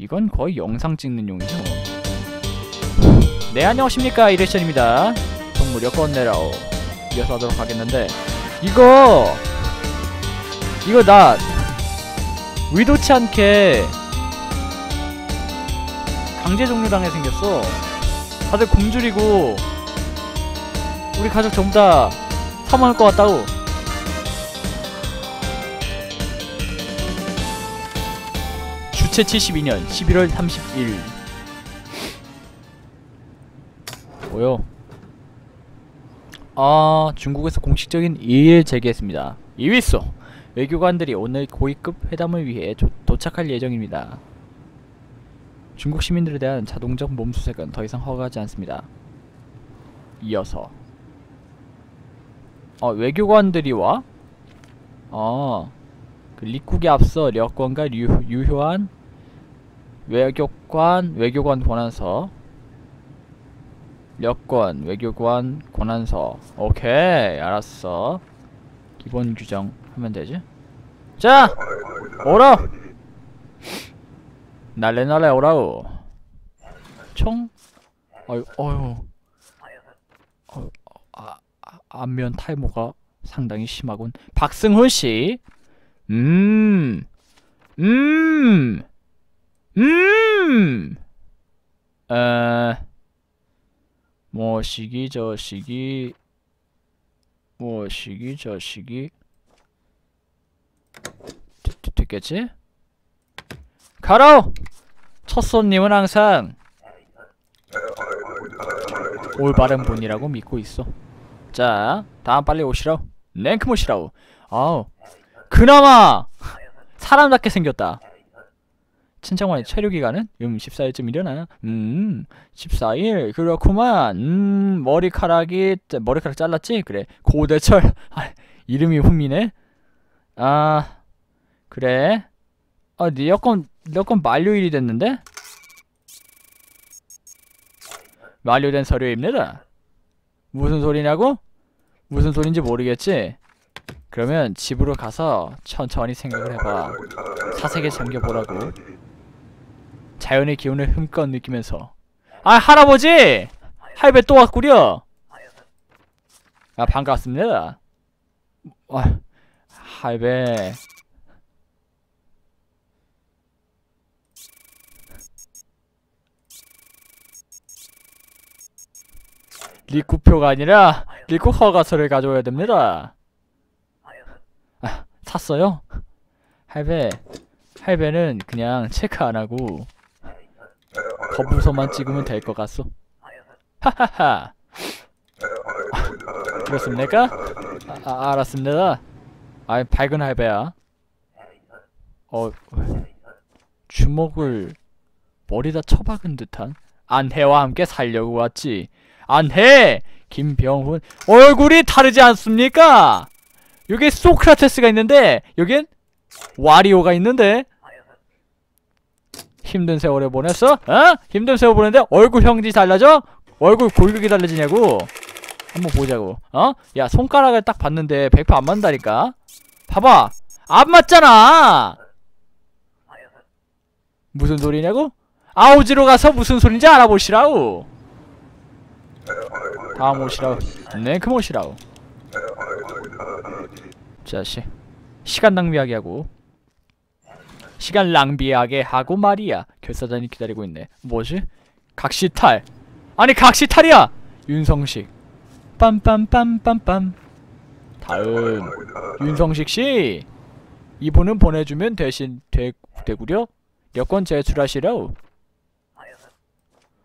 이건 거의 영상 찍는 용이죠. 네 안녕하십니까 이레션입니다. 동물 여권 내라오. 이어서 하도록 하겠는데 이거 이거 나 의도치 않게 강제 종료당해 생겼어. 다들 굶주리고 우리 가족 전부 다 사망할 것 같다고. 주체 72년 11월 30일. 뭐요? 아, 중국에서 공식적인 이의를 제기했습니다. 이위소! 외교관들이 오늘 고위급 회담을 위해 조, 도착할 예정입니다. 중국 시민들에 대한 자동적 몸수색은 더 이상 허가하지 않습니다. 이어서 어, 외교관들이 와? 어, 그 리쿡에 앞서 려권과 유, 유효한 외교관, 외교관 권한서. 여권, 외교관, 권한서. 오케이 알았어. 기본 규정 하면 되지? 자! 오라! 날래 날래 오라우. 총? 어휴. 어휴 아, 아, 안면 탈모가 상당히 심하군. 박승훈씨. 음 음, 음, 에, 뭐 시기 저 시기 뭐 시기 저 시기 됐겠지? 가라! 첫 손님은 항상 올바른 분이라고 믿고 있어. 자, 다음 빨리 오시라우. 랭크 모시라우. 아우, 그나마 사람답게 생겼다. 친정환의 체류 기간은? 음, 14일쯤이려나? 음, 14일. 그렇구만. 음, 머리카락이, 짜- 머리카락 잘랐지? 그래. 고대철. 아, 이름이 훈미네? 아, 그래. 아, 네 여권, 여권 만료일이 됐는데? 만료된 서류입니다. 무슨 소리냐고? 무슨 소린지 모르겠지? 그러면 집으로 가서 천천히 생각을 해봐. 사색에 잠겨보라고. 자연의 기운을 힘껏 느끼면서. 아, 할아버지! 할배 또 왔구려! 아, 반갑습니다. 아, 할배. 리쿠표가 아니라 리쿠 허가서를 가져와야 됩니다. 아, 샀어요? 할배, 할배는 그냥 체크 안 하고 거부서만 찍으면 될 것 같소. 하하하. 아, 그렇습니까? 아, 아, 알았습니다. 아, 밝은 할배야. 어, 주먹을 머리다 쳐박은 듯한 안해와 함께 살려고 왔지. 안해! 김병훈 얼굴이 다르지 않습니까? 여기 소크라테스가 있는데 여긴 와리오가 있는데 힘든 세월을 보냈어? 어? 힘든 세월 보냈는데 얼굴 형지 달라져? 얼굴 골격이 달라지냐고 한번 보자고 어? 야 손가락을 딱 봤는데 100%안 맞는다니까 봐봐 안 맞잖아 무슨 소리냐고? 아우지로 가서 무슨 소린지 알아보시라우 다음 오시라우 네그 오시라우 자식 시간 낭비하게 하고 시간 낭비하게 하고 말이야. 결사단이 기다리고 있네. 뭐지? 각시탈. 아니 각시탈이야! 윤성식. 빰빰빰빰빰. 다음. 윤성식 씨! 이분은 보내주면 대신 되, 되구려? 여권 제출하시라우.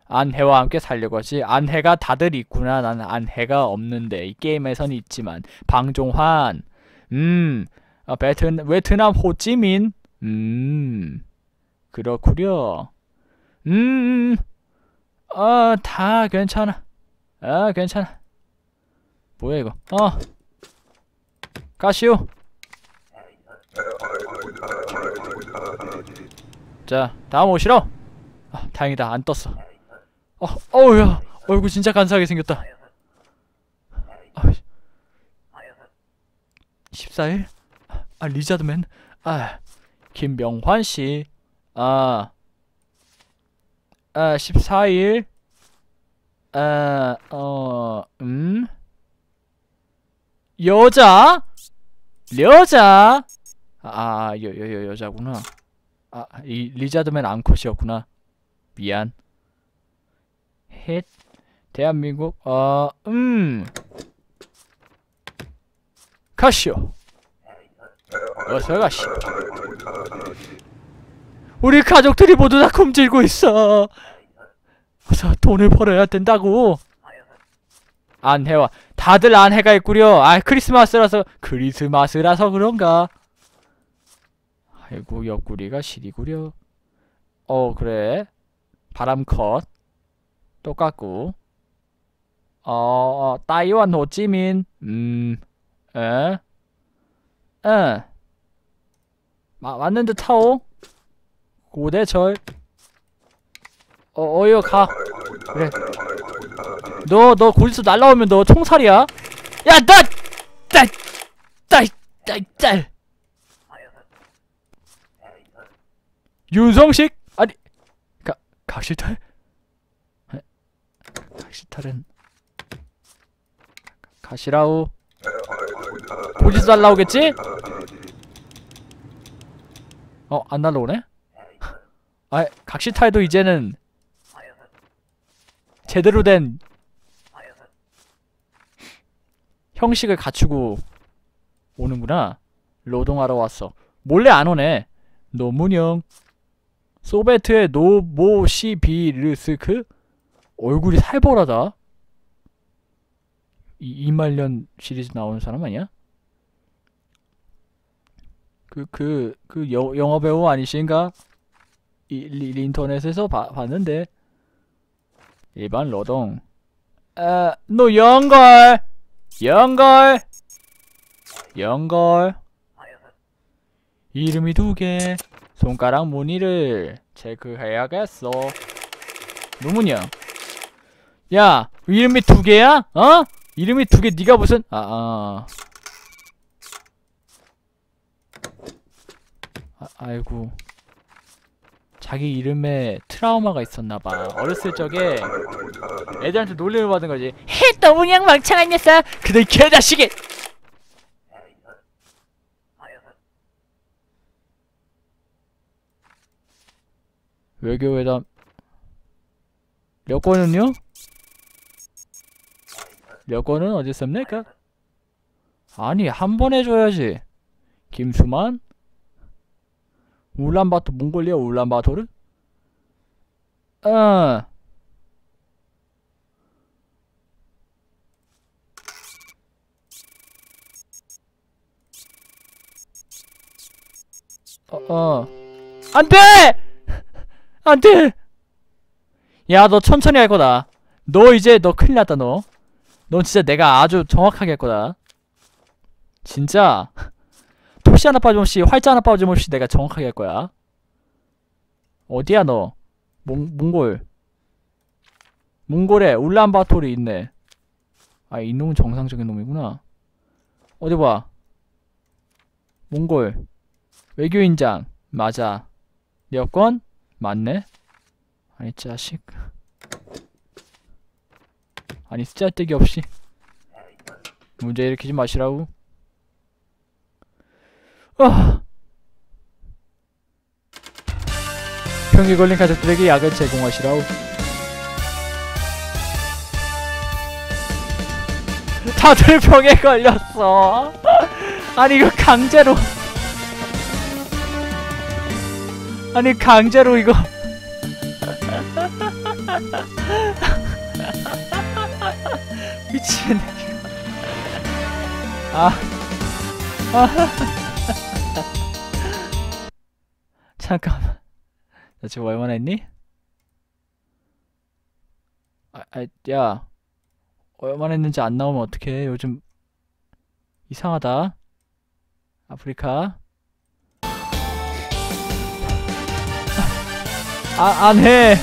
안해와 함께 살려고 하지. 안해가 다들 있구나. 나는 안해가 없는데. 이 게임에선 있지만. 방종환. 음. 아, 베트, 베트남 호찌민 음 그렇구려. 음 아, 다 괜찮아. 아 괜찮아. 뭐야 이거? 어 가시오. 자 다음 오시러. 아 다행이다. 안 떴어. 어 어우야 얼굴 진짜 간사하게 생겼다. 아, 14일? 아 리자드맨? 아 김병환 씨. 아. 아 14일. 아, 어, 음. 여자? 여자? 아, 여, 여, 여, 여자구나. 아, 이 리자드맨 앙컷이었구나. 미안. 헷. 대한민국 어, 음. 가시오 어서 가시오 우리 가족들이 모두 다 굶질고 있어. 어서 돈을 벌어야 된다고. 안해와. 다들 안해가 있구려. 아 크리스마스라서 크리스마스라서 그런가? 아이고 옆구리가 시리구려. 어 그래. 바람 컷. 똑같고. 어, 어 따이완 호찌민. 음 에? 에 마, 맞는 듯 하오. 고대절. 어 어여 가. 그래. 너너 거기서 날라오면 너 총살이야. 야나딸딸딸딸 윤성식? 아니 가 각실탈? 에? 각실탈은 가시라우 거기서 날라오겠지? 어, 안 날라오네? 아, 각시탈도 이제는 제대로 된 형식을 갖추고 오는구나. 노동하러 왔어. 몰래 안 오네. 노문영. 소베트의 노모시비르스크? 얼굴이 살벌하다. 이 이말년 시리즈 나오는 사람 아니야? 그, 그, 그, 여, 영어 배우 아니신가? 이, 리, 인터넷에서 봐, 봤는데. 일반 노동. 아, 너 연걸! 연걸! 연걸. 이름이 두 개. 손가락 무늬를 체크해야겠어. 누구냐? 야, 이름이 두 개야? 어? 이름이 두 개, 네가 무슨? 아, 아. 아, 아이고. 자기 이름에 트라우마가 있었나봐. 어렸을 적에 애들한테 놀림을 받은 거지 헤 너무냥 망창한 녀석! 그들 개자식이! 외교회담. 여권은요? 여권은 어디 씁니까? 아니 한 번 해줘야지. 김수만 울란바토 몽골리아 울란바토르? 어. 어, 어. 안 돼! 안 돼! 야, 너 천천히 할 거다. 너 이제 너 큰일 났다, 너. 넌 진짜 내가 아주 정확하게 할 거다. 진짜. 토시 하나 빠짐없이 활자 하나 빠짐없이 내가 정확하게 할 거야. 어디야 너? 몽, 몽골. 몽골에 울란바토르 있네. 아 이놈은 정상적인 놈이구나. 어디 봐? 몽골. 외교인장. 맞아. 여권? 맞네. 아니 자식. 아니 쓰잘데기 없이. 문제 일으키지 마시라고 아. 병에 걸린 가족들에게 약을 제공하시라우. 다들 병에 걸렸어. 아니 이거 강제로. 아니 강제로 이거. 미치겠네. 아. 아. 잠깐만. 나 지금 얼마나 했니? 아, 아, 야. 얼마나 했는지 안 나오면 어떡해? 요즘 이상하다. 아프리카. 아, 안해.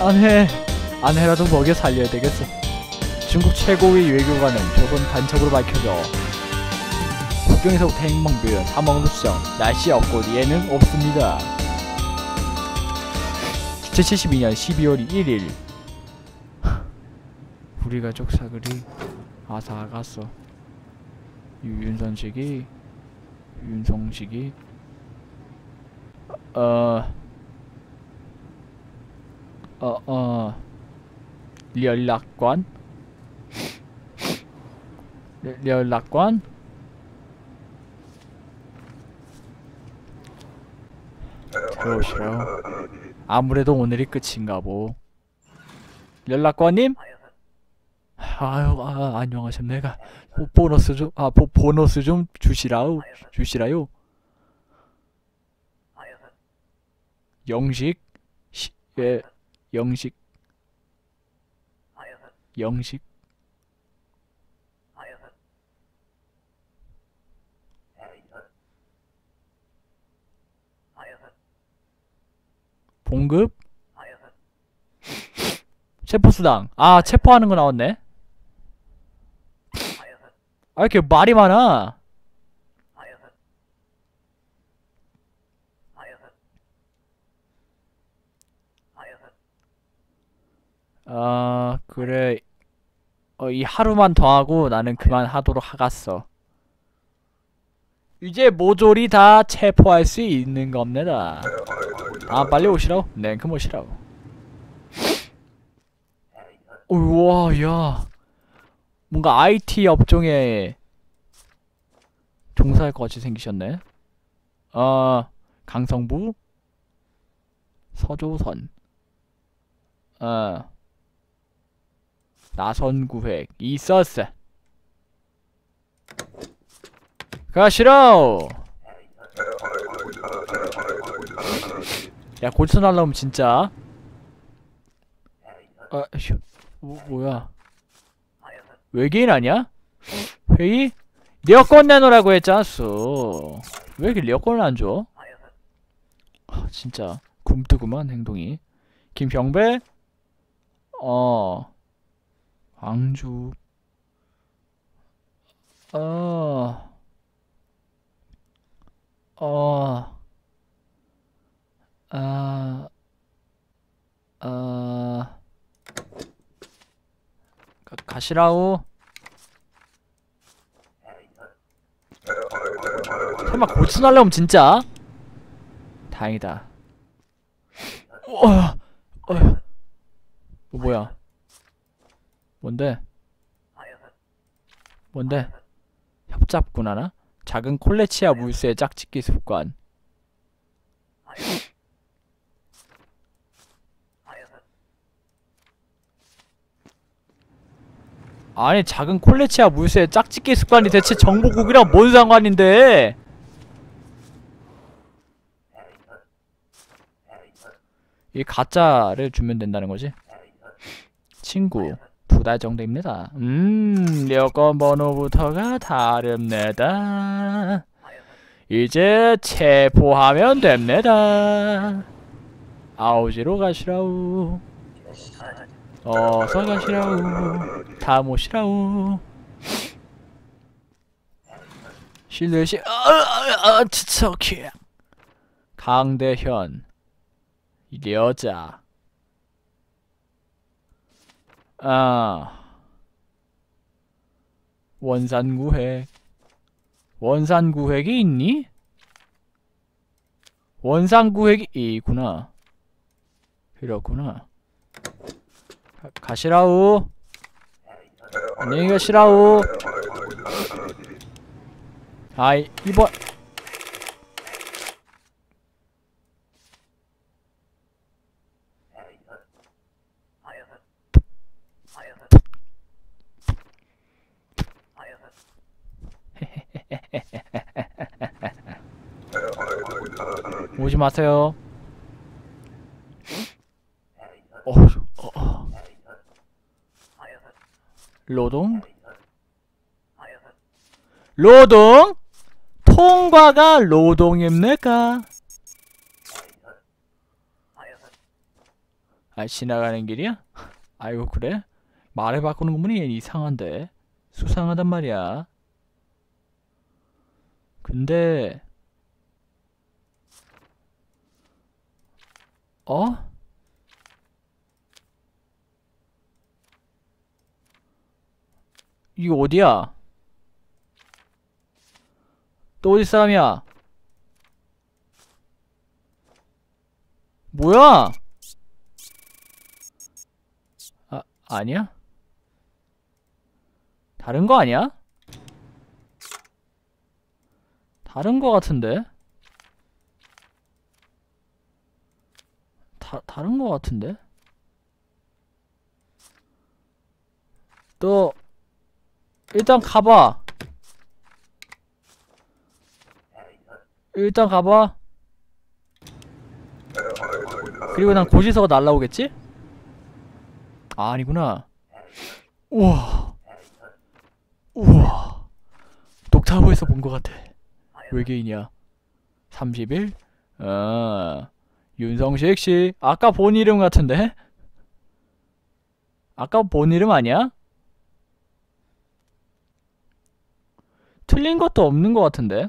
안해. 안해라도 먹여 살려야 되겠어 중국 최고의 외교관은 조금 단적으로 밝혀져 국경에서부터 행방불명, 사망루성, 날씨 없고 예능 없습니다. 2072년 12월 1일 우리 가족 사글이 아사갔어. 유윤선식이 윤성식이 어... 어, 어, 연락관? 연- 연락관? 들어오시라요. 아무래도 오늘이 끝인가 보. 연락관님? 아유, 아, 안녕하십니까. 보, 보너스 좀, 아, 보, 보너스 좀 주시라우, 주시라요. 영식, 시, 예, 영식, 영식. 봉급? 체포 수당. 아, 체포하는 거 나왔네. 아, 이렇게 말이 많아. 아, 그래. 어, 이 하루만 더 하고 나는 그만하도록 하겠어. 이제 모조리 다 체포할 수 있는 겁니다. 아, 빨리 오시라고? 네, 그럼 오시라고. 우와, 야. 뭔가 IT 업종에 종사할 것 같이 생기셨네. 어, 강성부, 서조선, 어, 나선구획, 있었어. 가시라! 야, 골치 날라오면 진짜. 아, 휴, 뭐, 뭐야. 외계인 아니야? 회의? 리어건 내놓으라고 했잖았어. 왜 이렇게 리어건을 안 줘? 아, 진짜 굼뜨구만 행동이. 김병배? 어. 광주. 어. 어. 아. 아. 가, 가시라우. 설마 고치 날려면 진짜? 다행이다. 어, 어, 어, 뭐야? 뭔데? 뭔데? 협잡군 하나? 작은 콜레치아 물수의 짝짓기 습관. 아니 작은 콜레치아 물수의 짝짓기 습관이 대체 정보국이랑 뭔 상관인데? 이 가짜를 주면 된다는 거지? 친구 두 달 정도입니다. 음 여권 번호부터가 다릅니다. 이제 체포하면 됩니다. 아우지로 가시라우. 어서 가시라우. 다 모시라우. 실내시 아아아 진짜 오케이. 강대현 여자 아 원산구획 원산구획이 있니? 원산구획이 있구나 그렇구나 가, 가시라우. 안녕히 가시라우. 아이 이번. 오지 마세요. 어, 어, 어. 노동? 노동? 통과가 노동입니까? 아, 지나가는 길이야? 아이고, 그래? 말을 바꾸는 거 보니 얘 이상한데? 수상하단 말이야. 근데 어? 이거 어디야? 또 어디 사람이야? 뭐야? 아, 아니야? 다른 거 아니야? 다른 거 같은데? 다, 다른 거 같은데? 너, 일단 가봐. 일단 가봐. 그리고 난 고지서가 날라오겠지? 아, 아니구나. 우와. 우와. 독타워에서 본 것 같아. 외계인이야. 30일? 아, 윤성식 씨. 아까 본 이름 같은데? 아까 본 이름 아니야? 틀린 것도 없는 것 같은데?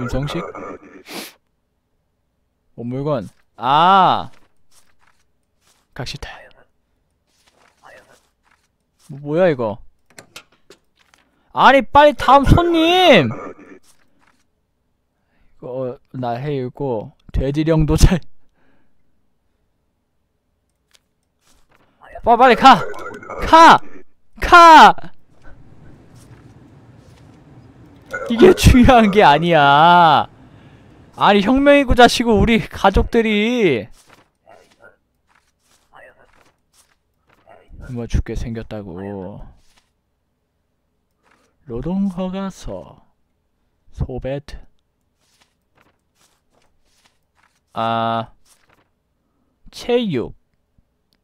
윤성식? 어, 물건. 아! 각시탈. 뭐, 뭐야, 이거? 아니, 빨리 다음 손님! 이거, 어, 나 해일고, 돼지령도 잘. 빨리, 빨리 가! 가! 가! 이게 중요한 게 아니야. 아니, 혁명이고 자시고, 우리 가족들이. 굶어 죽게 생겼다고. 노동허 가서. 소베트. 아. 체육.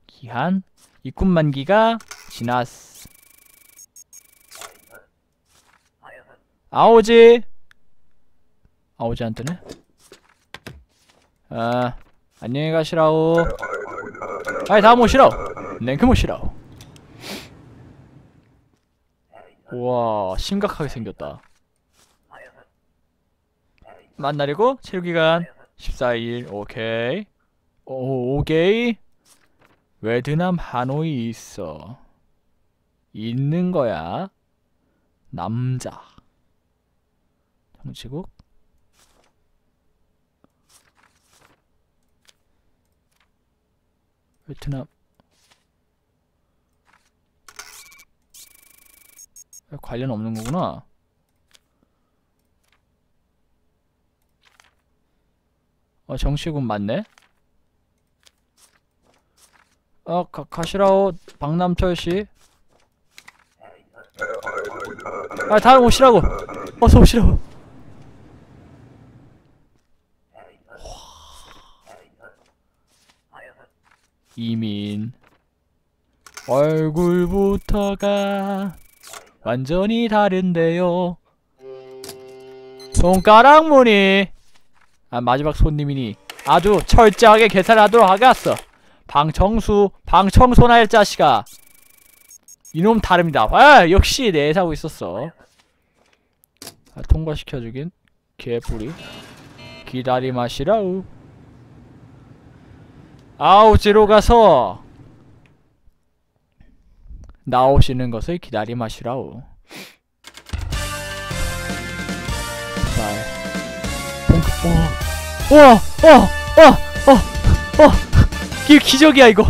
기한. 입군 만기가 지났어. 아오지? 아오지 안 뜨네? 아 안녕히 가시라오. 아이 다음 오시라오. 냉큼 오시라오. 우와 심각하게 생겼다. 만나려고 체류기간 14일 오케이. 오, 오케이 베트남 하노이 있어? 있는 거야 남자. 정치국. 베트남? 관련 없는 거구나? 어 정치국 맞네 어 가, 가시라오 박남철씨. 아 다음 오시라고. 어서 오시라고. 이민. 얼굴부터가 완전히 다른데요. 손가락 무늬. 아 마지막 손님이니 아주 철저하게 계산하도록 하겠어 방청수 방청소나 할 자식아. 이놈 다릅니다. 아 역시 내사고 있었어. 아, 통과시켜주긴 개뿌리 기다리마시라우. 아우지로 가서. 나오시는 것을 기다리마시라우. 자 봉크 어 우와 어어 어 어 이거 기적이야 이거.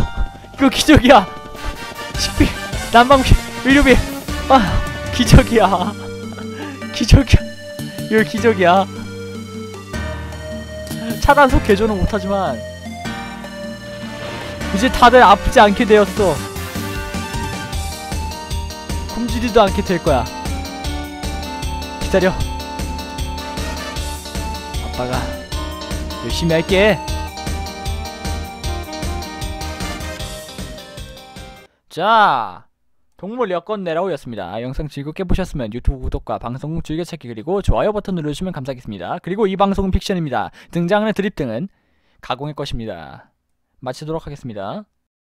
이거 기적이야. 식비 난방비 의료비. 아 기적이야. 기적이야. 이거 기적이야. 차단속 개조는 못하지만 이제 다들 아프지 않게 되었어. 굶주리도 않게 될 거야. 기다려. 아빠가 열심히 할게 자 동물 여권 내라오였습니다. 영상 즐겁게 보셨으면 유튜브 구독과 방송 즐겨찾기 그리고 좋아요 버튼 눌러주시면 감사하겠습니다. 그리고 이 방송은 픽션입니다. 등장하는 드립 등은 가공의 것입니다. 마치도록 하겠습니다.